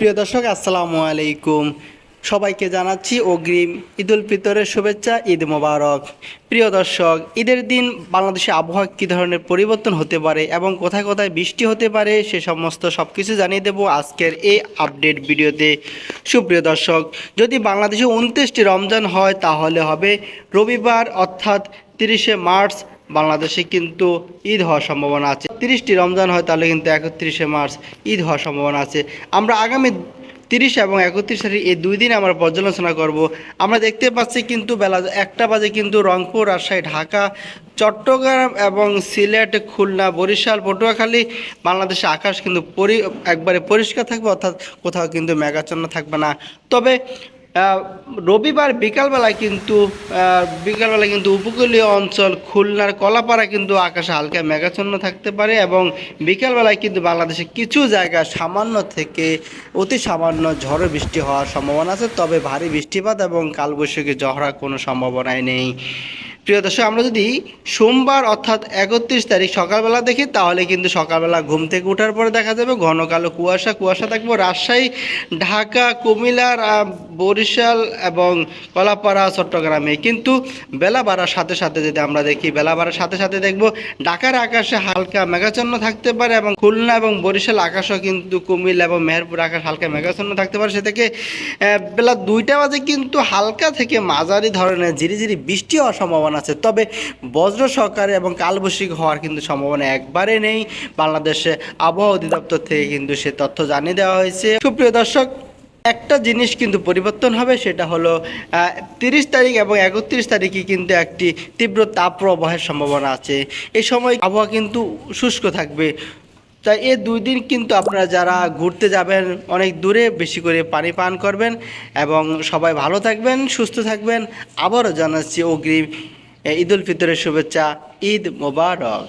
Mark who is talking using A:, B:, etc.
A: প্রিয় দর্শক, আসসালামু আলাইকুম। সবাইকে জানাচ্ছি অগ্রিম ঈদ উল ফিতরের শুভেচ্ছা, ঈদ মোবারক। প্রিয় দর্শক, ঈদের দিন বাংলাদেশে আবহাওয়া কী ধরনের পরিবর্তন হতে পারে এবং কোথায় কোথায় বৃষ্টি হতে পারে, সে সমস্ত সব কিছু জানিয়ে দেবো আজকের এই আপডেট ভিডিওতে। সুপ্রিয় দর্শক, যদি বাংলাদেশে উনত্রিশটি রমজান হয়, তাহলে হবে রবিবার, অর্থাৎ তিরিশে মার্চ বাংলাদেশে কিন্তু ঈদ হওয়ার সম্ভাবনা আছে। তিরিশটি রমজান হয়, তাহলে কিন্তু একত্রিশে মার্চ ঈদ হওয়ার সম্ভাবনা আছে। আমরা আগামী তিরিশ এবং একত্রিশ তারিখ এই দুই দিন আমরা পর্যালোচনা করব। আমরা দেখতে পাচ্ছি কিন্তু বেলা একটা বাজে কিন্তু রংপুর, রাজশাহী, ঢাকা, চট্টগ্রাম এবং সিলেট, খুলনা, বরিশাল, পটুয়াখালী, বাংলাদেশে আকাশ কিন্তু পরি, একবারে পরিষ্কার থাকবে, অর্থাৎ কোথাও কিন্তু মেঘাচ্ছন্ন থাকবে না। তবে রবিবার বিকালবেলায় কিন্তু বিকালবেলায় কিন্তু উপকূলীয় অঞ্চল খুলনার কলাপাড়া কিন্তু আকাশে হালকা মেঘাচ্ছন্ন থাকতে পারে এবং বিকালবেলায় কিন্তু বাংলাদেশে কিছু জায়গা সামান্য থেকে অতি সামান্য ঝড় বৃষ্টি হওয়ার সম্ভাবনা আছে। তবে ভারী বৃষ্টিপাত এবং কালবৈশাখী জহরার কোনো সম্ভাবনাই নেই। প্রিয় দর্শক, আমরা যদি সোমবার অর্থাৎ একত্রিশ তারিখ সকালবেলা দেখি, তাহলে কিন্তু সকালবেলা ঘুম থেকে ওঠার পরে দেখা যাবে ঘন কালো কুয়াশা। কুয়াশা থাকবে রাজশাহী, ঢাকা কুমিল্লার বরিশাল এবং কলাপাড়া, চট্টগ্রামে। কিন্তু বেলা বাড়ার সাথে সাথে যদি আমরা দেখি, বেলা বাড়ার সাথে সাথে দেখব ঢাকার আকাশে হালকা মেঘাচ্ছন্ন থাকতে পারে এবং খুলনা এবং বরিশাল আকাশও কিন্তু কুমিল্লা এবং মেহেরপুর আকাশ হালকা মেঘাচ্ছন্ন থাকতে পারে। সে থেকে বেলা দুইটা বাজে কিন্তু হালকা থেকে মাঝারি ধরনের ঝিরিঝিরি বৃষ্টি হওয়ার সম্ভাবনা আছে। তবে বজ্র সহকারে এবং কালবৈশাখী হওয়ার কিন্তু সম্ভাবনা একবারে নেই। বাংলাদেশে আবহাওয়া অধিদপ্তর থেকে কিন্তু সে তথ্য জানিয়ে দেওয়া হয়েছে। সুপ্রিয় দর্শক, একটা জিনিস কিন্তু পরিবর্তন হবে, সেটা হলো তিরিশ তারিখ এবং একত্রিশ তারিখে কিন্তু একটি তীব্র তাপপ্রবাহের সম্ভাবনা আছে। এই সময় আবহাওয়া কিন্তু শুষ্ক থাকবে। তাই এই দুই দিন কিন্তু আপনারা যারা ঘুরতে যাবেন, অনেক দূরে বেশি করে পানি পান করবেন এবং সবাই ভালো থাকবেন, সুস্থ থাকবেন। আবারও জানাচ্ছি অগ্রিম ঈদ উল ফিতরের শুভেচ্ছা ঈদ মোবারক।